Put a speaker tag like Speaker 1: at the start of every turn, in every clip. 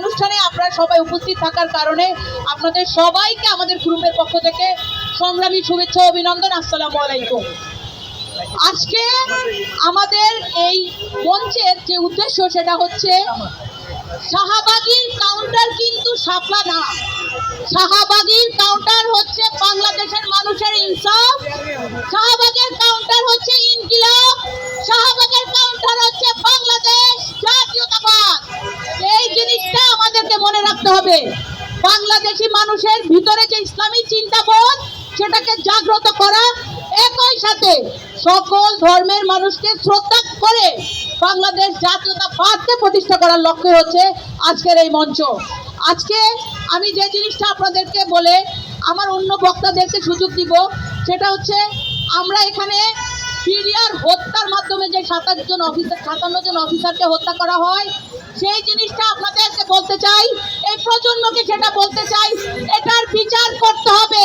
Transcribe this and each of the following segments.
Speaker 1: অনুষ্ঠানে আপনারা সবাই উপস্থিত থাকার কারণে আপনাদের সবাইকে আমাদের গ্রুপের পক্ষ থেকে সংগ্রামী শুভেচ্ছা অভিনন্দন, আসসালামু আলাইকুম। আজকে আমাদের এই মঞ্চের যে উদ্দেশ্য সেটা হচ্ছে শাহবাগীর কাউন্টার কিন্তু শাপলা না। শাহবাগীর কাউন্টার হচ্ছে বাংলাদেশের মানুষের ইনসাফ। মনে রাখতে হবে। বাংলাদেশি মানুষের ভিতরে যে ইসলামী চিন্তাবোধ, সেটাকে জাগ্রত করা, একই সাথে সকল ধর্মের মানুষকে শ্রদ্ধা করে বাংলাদেশ জাতীয়তাবাদকে প্রতিষ্ঠা করার লক্ষ্য হচ্ছে আজকের এই মঞ্চ। আজকে আমি যে জিনিসটা আপনাদেরকে বলে আমার অন্য বক্তাদেরকে সুযোগ দিব, সেটা হচ্ছে আমরা এখানে পিরিয়ার হত্যার মাধ্যমে যে সাতাশ জন অফিসার সাতান্ন জন অফিসারকে হত্যা করা হয়, সেই জিনিসটা আপনাদেরকে বলতে চাই, এই প্রজন্মকে সেটা বলতে চাই, এটার বিচার করতে হবে।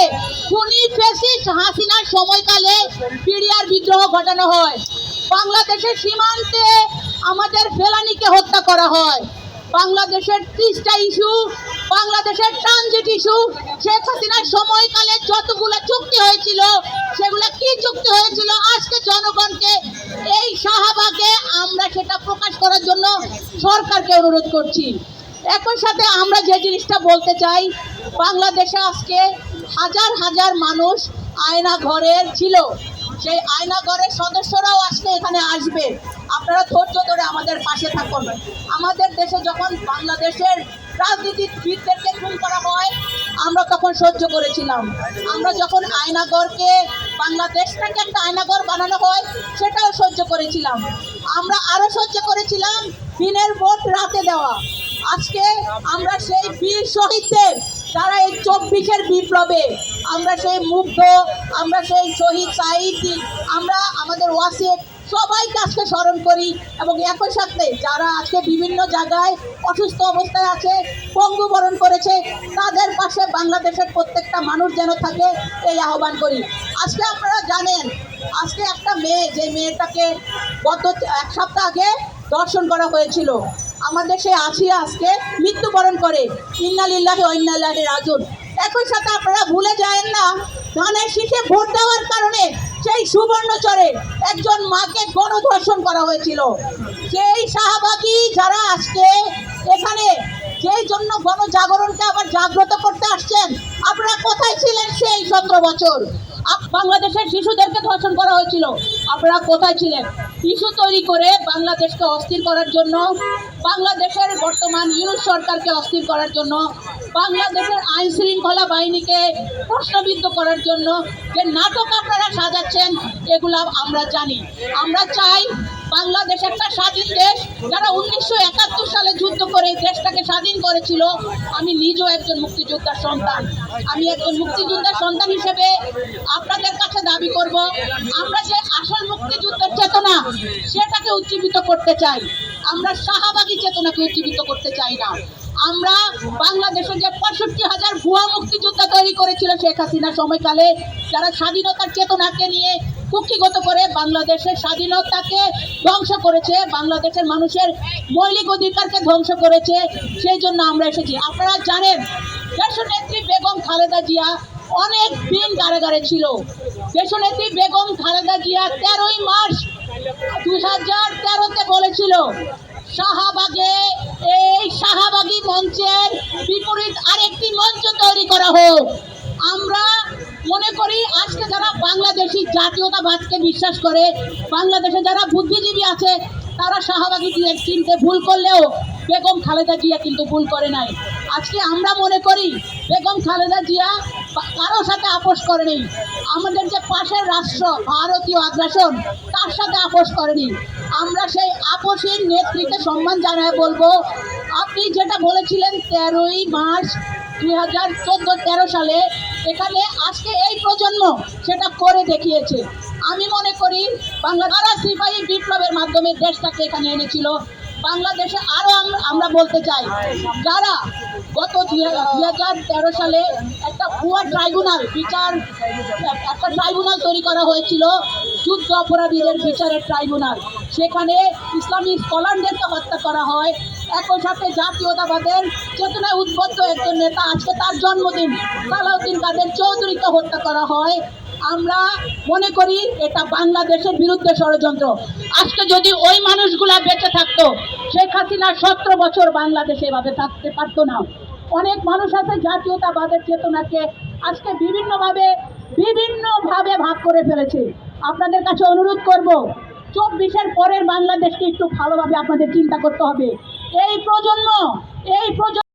Speaker 1: খুনি ফেসিস্ট হাসিনার সময়কালে পিরিয়ার বিদ্রোহ ঘটানো হয়। বাংলাদেশের সীমান্তে আমাদের ফেলানিকে হত্যা করা হয়। বাংলাদেশের ত্রিশটা ইস্যু, বাংলাদেশের ট্রানজিট ইস্যু, শেখ হাসিনার সময়কালে যতগুলো চুক্তি হয়েছিল, সেগুলো কি আজকে এই শাহবাগে আমরা সেটা প্রকাশ করার জন্য সরকারকে অনুরোধ করছি। একই সাথে আমরা যে জিনিসটা বলতে চাই, বাংলাদেশে আজকে হাজার হাজার মানুষ আয়না ঘরের ছিল। সেই আয়না ঘরের সদস্যরাও আজকে এখানে আসবে। আপনারা ধৈর্য ধরে আমাদের পাশে থাকুন। আমাদের দেশে যখন বাংলাদেশের রাজনীতিবিদদেরকে খুন করা হয় আমরা তখন সহ্য করেছিলাম। আমরা যখন আয়নাগরকে বাংলাদেশ থেকে একটা আয়নাগর বানানো হয়, সেটাও সহ্য করেছিলাম। আমরা আরও সহ্য করেছিলাম দিনের ভোট রাতে দেওয়া। আজকে আমরা সেই বীর শহীদদের, তারা এই চব্বিশের বিপ্লবে, আমরা সেই মুগ্ধ, আমরা সেই শহীদ সাহিদ আমরা আমাদের ওয়াসিফ সবাইকে আজকে স্মরণ করি এবং একই সাথে যারা আজকে বিভিন্ন জায়গায় অসুস্থ অবস্থায় আছে পঙ্গুবরণ করেছে, তাদের পাশে বাংলাদেশের প্রত্যেকটা মানুষ যেন থাকে এই আহ্বান করি। আজকে আপনারা জানেন, আজকে একটা মেয়ে, যে মেয়েটাকে গত এক সপ্তাহ আগে দর্শন করা হয়েছিল। আমাদের সে আসিয়া আজকে মৃত্যুবরণ করে। ইন্নালিল্লাহি ও ইন্নালিল্লাহি রাজুন একই সাথে আপনারা ভুলে যায় না ধানের শীষে ভোট দেওয়ার কারণে সেই সুবর্ণচরে একজন মাকে গণধর্ষণ করা হয়েছিল। সেই শাহবাগী যারা আজকে এখানে, যেই জন্য গণজাগরণকে আবার জাগ্রত করতে আসছেন, আপনারা কোথায় ছিলেন সেই সতেরো বছর? বাংলাদেশের শিশুদেরকে ধর্ষণ করা হয়েছিল। আপনারা কোথায় ছিলেন? ইস্যু তৈরি করে বাংলাদেশকে অস্থির করার জন্য, বাংলাদেশের বর্তমান ইউনুস সরকারকে অস্থির করার জন্য, বাংলাদেশের আইন শৃঙ্খলা বাহিনীকে প্রশ্নবিদ্ধ করার জন্য যে নাটক আপনারা সাজাচ্ছেন, এগুলো আমরা জানি। আমরা চাই বাংলাদেশ একটা স্বাধীন দেশ। যারা উনিশশো একাত্তর সালে যুদ্ধ করে এই দেশটাকে স্বাধীন করেছিল, আমি নিজেও একজন মুক্তিযোদ্ধার সন্তান। আমি একজন মুক্তিযোদ্ধার সন্তান হিসেবে আপনাদের কাছে দাবি করব, আমরা যে আসল মুক্তিযুদ্ধের চেতনা, সেটাকে উজ্জীবিত করতে চাই। আমরা শাহাবাগী চেতনাকে উজ্জীবিত করতে চাই না। আমরা বাংলাদেশে যে পঁয়ষট্টি হাজার ভুয়া মুক্তিযোদ্ধা তৈরি করেছিল শেখ হাসিনার সময়কালে, যারা স্বাধীনতার চেতনাকে নিয়ে কুক্ষিগত করে বাংলাদেশের স্বাধীনতাকে ধ্বংস করেছে, বাংলাদেশের মানুষের মৌলিক অধিকারকে ধ্বংস করেছে, সেই জন্য আমরা এসেছি। আপনারা জানেন, দেশনেত্রী বেগম খালেদা জিয়া অনেক দিন কারাগারে ছিল। দেশনেত্রী বেগম খালেদা জিয়া তেরোই মার্চ দুই হাজার তেরোতে বলেছিল, শাহবাগে মঞ্চের বিপরীত আরেকটি মঞ্চ তৈরি করা হোক। আমরা মনে করি আজকে যারা বাংলাদেশি জাতীয়তাবাদকে বিশ্বাস করে, বাংলাদেশে যারা বুদ্ধিজীবী আছে, তারা শাহবাগী দিয়ে চিনতে ভুল করলেও বেগম খালেদা জিয়া কিন্তু ভুল করে নাই। আজকে আমরা মনে করি বেগম খালেদা জিয়া কারোর সাথে আপোষ করেনি। আমাদের যে পাশের রাষ্ট্র, ভারতীয় আগ্রাসন, তার সাথে আপোষ করেনি। আমরা সেই আপোষের নেতৃত্বে সম্মান জানায় বলব, আপনি যেটা বলেছিলেন তেরোই মার্চ দুই হাজার চোদ্দ, তেরো সালে, এখানে আজকে এই প্রজন্ম সেটা করে দেখিয়েছে। আমি মনে করি বাংলাদেশ সিপাহী বিপ্লবের মাধ্যমে দেশটাকে এখানে এনেছিল বাংলাদেশে আরও আমরা বলতে চাই, যারা গত দুই হাজার তেরো সালে একটা ভুয়া ট্রাইব্যুনাল বিচার, একটা ট্রাইব্যুনাল তৈরি করা হয়েছিল, যুদ্ধ অপরাধীদের বিচারের ট্রাইব্যুনাল। সেখানে ইসলামী স্কলারদেরকে হত্যা করা হয়। একই সাথে জাতীয়তাবাদের চেতনায় উদ্বুদ্ধ একজন নেতা, আজকে তার জন্মদিন, সালাউদ্দিন কাদের চৌধুরীকে হত্যা করা হয়। আমরা মনে করি এটা বাংলাদেশের বিরুদ্ধে ষড়যন্ত্র। আজকে যদি ওই মানুষগুলা বেঁচে থাকতো, শেখ হাসিনা সতেরো বছর বাংলাদেশে এভাবে থাকতে পারতো না। অনেক মানুষ আছে জাতীয়তাবাদের চেতনাকে আজকে বিভিন্নভাবে বিভিন্নভাবে ভাগ করে ফেলেছে। আপনাদের কাছে অনুরোধ করব, চব্বিশের পরের বাংলাদেশকে একটু ভালোভাবে আপনাদের চিন্তা করতে হবে। এই প্রজন্ম এই প্রজন্ম